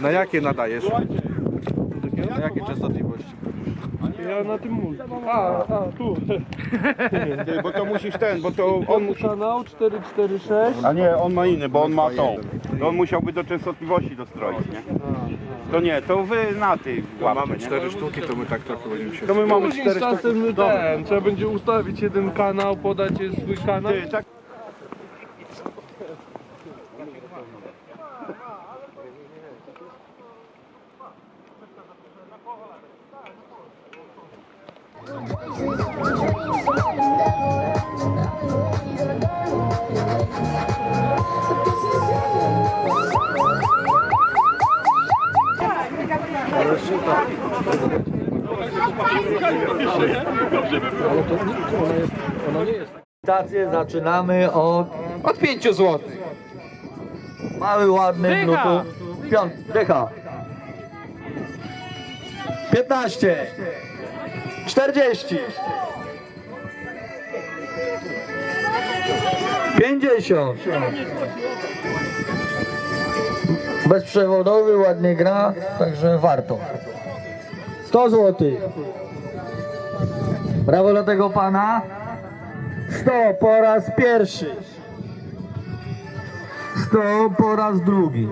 Na jakie nadajesz? Na jakie częstotliwości? Ja na tym multi. A, a, tu. Ty, bo to musisz ten, bo to on musi... Kanał 446. A nie, on ma inny, bo on ma tą. To on musiałby do częstotliwości dostroić, nie? To nie, to wy na tych To mamy cztery sztuki, to my tak trochę będziemy się... To my mamy Później cztery z czasem ten, trzeba będzie ustawić jeden kanał, podać swój kanał. Ty, tak... Stację zaczynamy od, od 5 zł. Mały, ładny, bluetooth. Piąt, dycha. 15. 40. 50. Bezprzewodowy, ładnie gra, także warto. 100 zł. Brawo dla tego pana. 100 po raz pierwszy. 100 po raz drugi.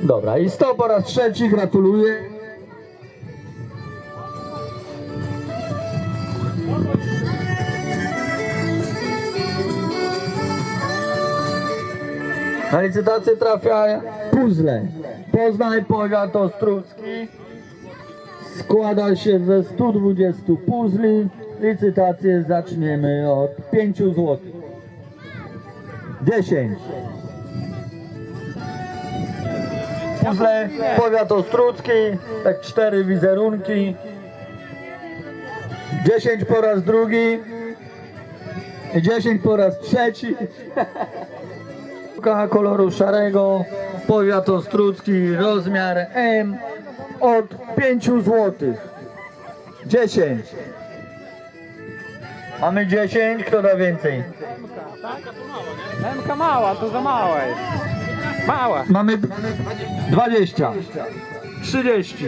Dobra, i 100 po raz trzeci, gratuluję. Na licytację trafia puzzle. Poznań, powiat ostrucki. Składa się ze 120 puzli. Licytację zaczniemy od 5 zł. 10. Puzzle, powiat ostrucki, tak 4 wizerunki. 10 po raz drugi. I 10 po raz trzeci. Sztuka koloru szarego, powiat ostrucki, rozmiar M od 5 zł. 10. Mamy 10, kto da więcej? Emka mała, to za mała jest. Mała. Mamy 20. 30.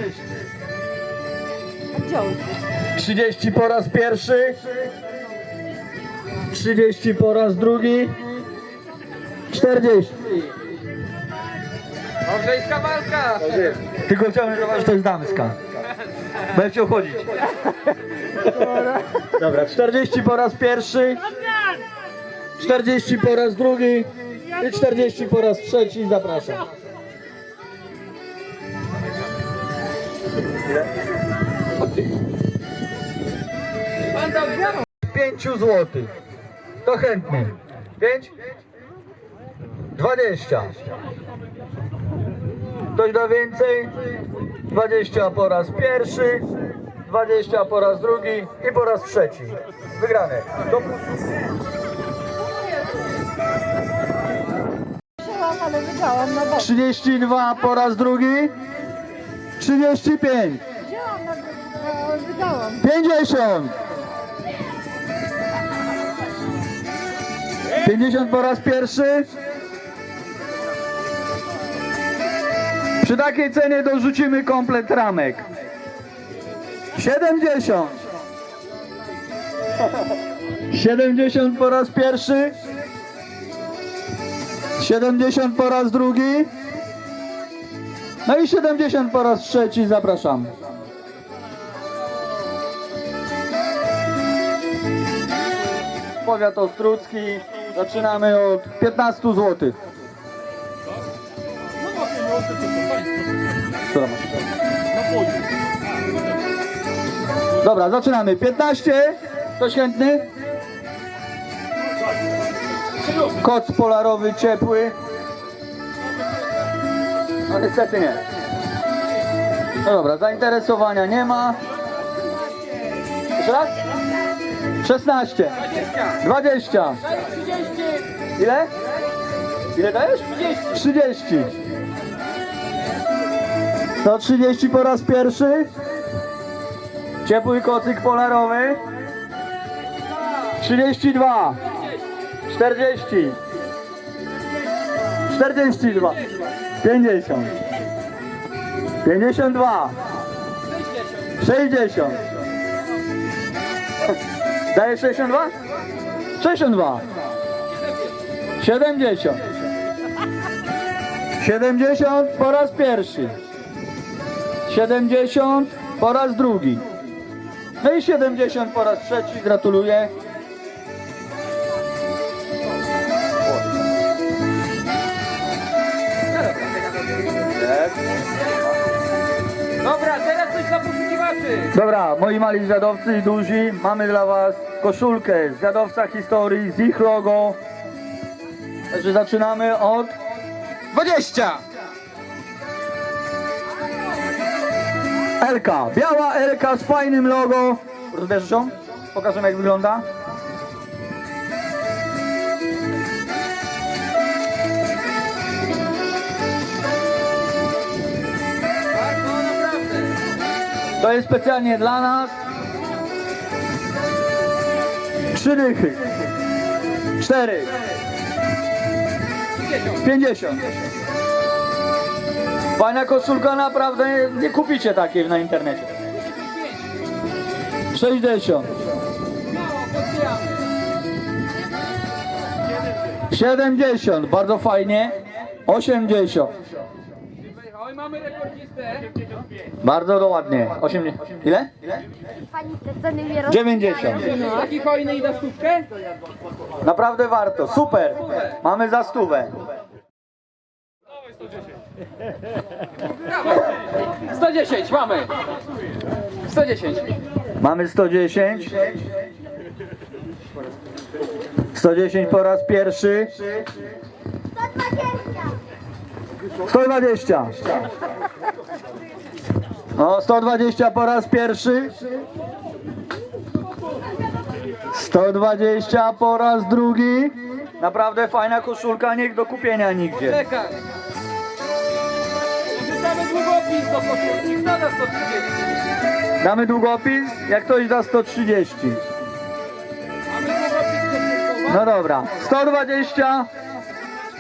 30 po raz pierwszy. 30 po raz drugi. 40. Małżeńska walka. Tylko chciałem zobaczyć, to jest damska. Będę chciał chodzić. Dobra, 40 po raz pierwszy. 40 po raz drugi. I 40 po raz trzeci. Zapraszam. Pięciu złotych. To chętny. Pięć? Dwadzieścia. Ktoś da więcej? 20 po raz pierwszy, 20 po raz drugi i po raz trzeci. Wygrane. Do ale bok. 32 po raz drugi, 35, Wzięłam, na, e, wydałam. 50. 50 po raz pierwszy. Przy takiej cenie dorzucimy komplet ramek. 70. 70 po raz pierwszy. 70 po raz drugi. No i 70 po raz trzeci. Zapraszam. Powiat Ostrucki. Zaczynamy od 15 zł. Dobra, zaczynamy. 15. Ktoś chętny? Koc polarowy ciepły. No niestety nie. No dobra, zainteresowania nie ma. Jeszcze raz? 16. 20. Ile? Ile dajesz? 30. To 30 po raz pierwszy. Ciepły kocyk polarowy. 32. 40. 42. 50 52 60 Daje 62? 62 70 70 po raz pierwszy 70 po raz drugi No i 70 po raz trzeci, gratuluję Dobra, teraz coś dla poszukiwaczy. Dobra, moi mali zwiadowcy i duzi, mamy dla was koszulkę zwiadowca historii z ich logo. Także zaczynamy od 20. LK. Biała LK z fajnym logo. Rozbierzesz ją? Pokażemy jak wygląda. To jest specjalnie dla nas. Trzy dychy. Cztery. Pięćdziesiąt. Fajna koszulka, naprawdę nie kupicie takiej na internecie. 60. Mało, podbijamy. 70. Bardzo fajnie. 80. Oj, mamy rekordzistę. Bardzo ładnie. 80. Ile? Pani te ceny mnie 90. Taki hojny i na stówkę? Naprawdę warto. Super. Mamy za stówę. 110, mamy. 110. Mamy 110. 110 po raz pierwszy. 120. No, 120 po raz pierwszy. 120 po raz drugi. Naprawdę fajna koszulka, nie do kupienia nigdzie. Długopis do koszulki. Kto da 130? Damy długopis, jak ktoś da 130. Mamy długopis koszulkowy. No dobra, 120,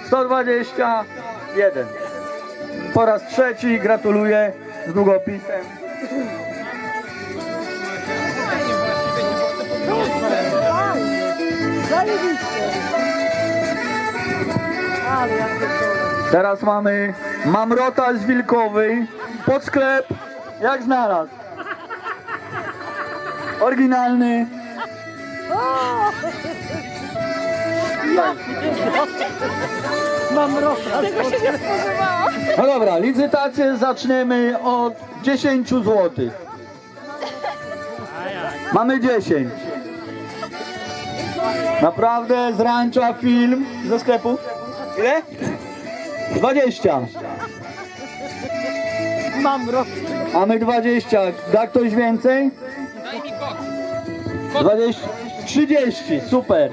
121. Po raz trzeci gratuluję z długopisem. Teraz mamy Mamrota z Wilkowej pod sklep, jak znalazł. Oryginalny. Mam rosa. Tego się nie spodziewałam. No dobra, licytację zaczniemy od 10 zł. Mamy 10. Naprawdę z rancza film ze sklepu. Ile? 20. Mam rosa. Mamy 20. Da ktoś więcej? Daj mi kod. 20. 30. Super.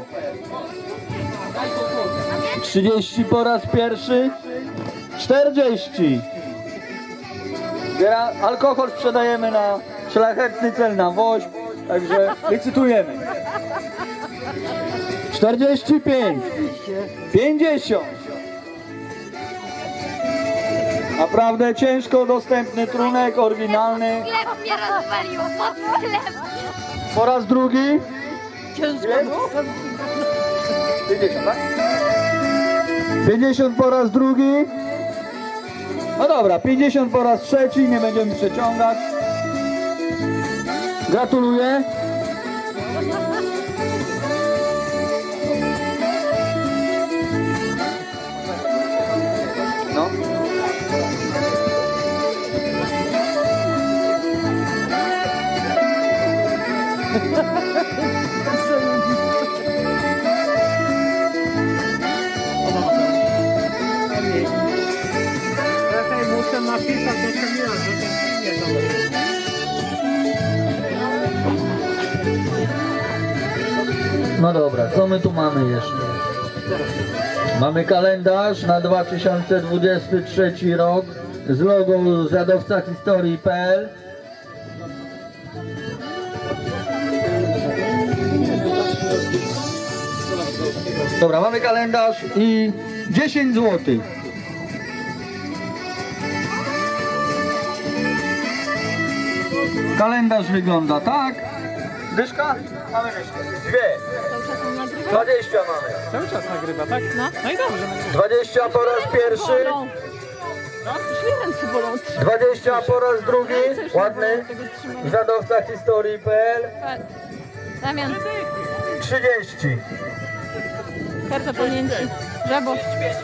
Daj koszulkę. 30 po raz pierwszy. 40. Zbiera- Alkohol sprzedajemy na szlachetny cel na woźb, także licytujemy. 45. 50. Naprawdę ciężko dostępny trunek, oryginalny. Sklep mnie rozwaliło pod sklep. Po raz drugi. Ciężko. Ile? 50, tak? 50 po raz drugi. No dobra, 50 po raz trzeci, nie będziemy przeciągać. Gratuluję. No dobra, co my tu mamy jeszcze? Mamy kalendarz na 2023 rok z logo zwiadowca historii.pl Dobra, mamy kalendarz i 10 zł. Kalendarz wygląda tak. Dyszka? Mamy dyszkę. Dwie. Cały czas on nagrywa? 20 mamy. Cały czas nagrywa, tak? No. No i dobrze. 20 po raz pierwszy. Bolą. 20 po raz drugi. Nie Ładny. Zadowca historii.pl. Damian, 30. karta pamięci. Żabo,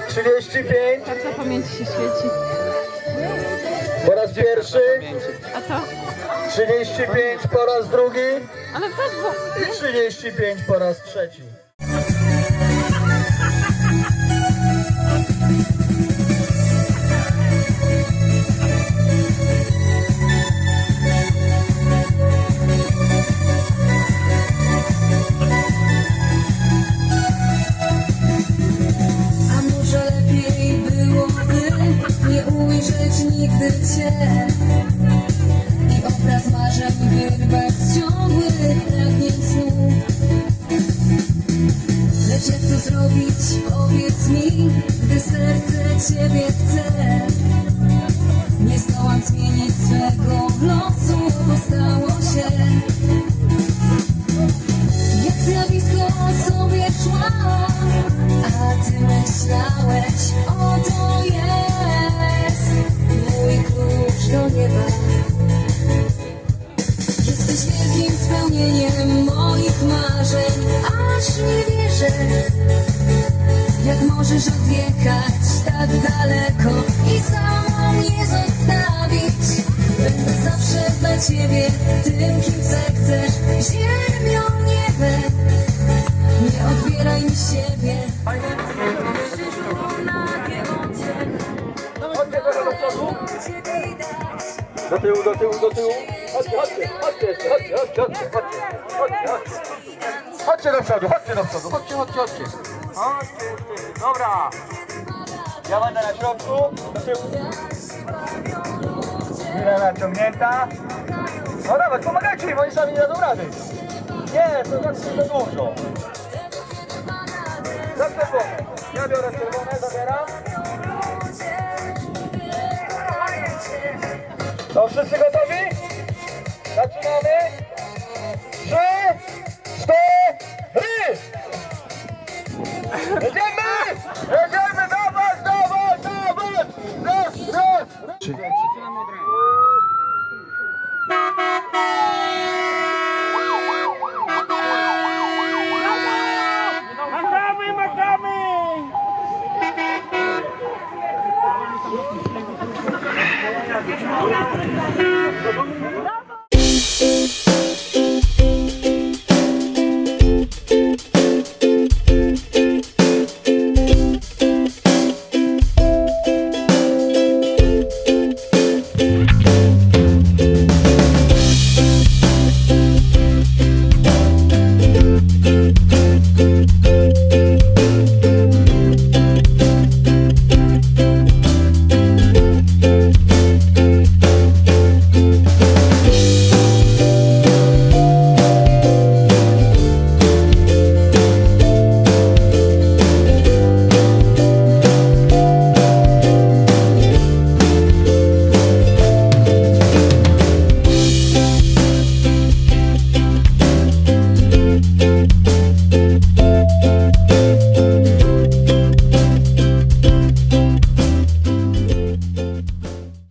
35 karta pamięci się świeci. po raz pierwszy. A co? 35 po raz drugi. Ale weź, bo... I 35 po raz trzeci. Chce. Nie zdołam zmienić swego losu, bo stało się. Jak zjawisko sobie szła, a ty myślałeś, oto jest mój klucz do nieba. Jesteś wielkim spełnieniem moich marzeń, aż nie wierzę. Jak możesz odjechać tak daleko i samą mnie zostawić? Będę zawsze dla ciebie tym, kim zechcesz, ziemią, niebem. Nie odbieraj mi siebie. Do tyłu, do tyłu, do tyłu. Chodźcie, chodźcie, chodźcie chodźcie, chodźcie, chodźcie, chodźcie, chodźcie, chodźcie. Do przodu, chodźcie do przodu, chodźcie, chodźcie, chodźcie. Chodźcie, dobra. Ja będę na środku, do tyłu. Chwila nadciągnięta. No dawaj, pomagajcie im, oni sami nie dadzą rady. Nie, to tak się za dużo. Za czerwone. Ja biorę czerwone, zabieram. To wszyscy gotowi? Zaczynamy. Trzy, cztery. Jedziemy! Jedziemy!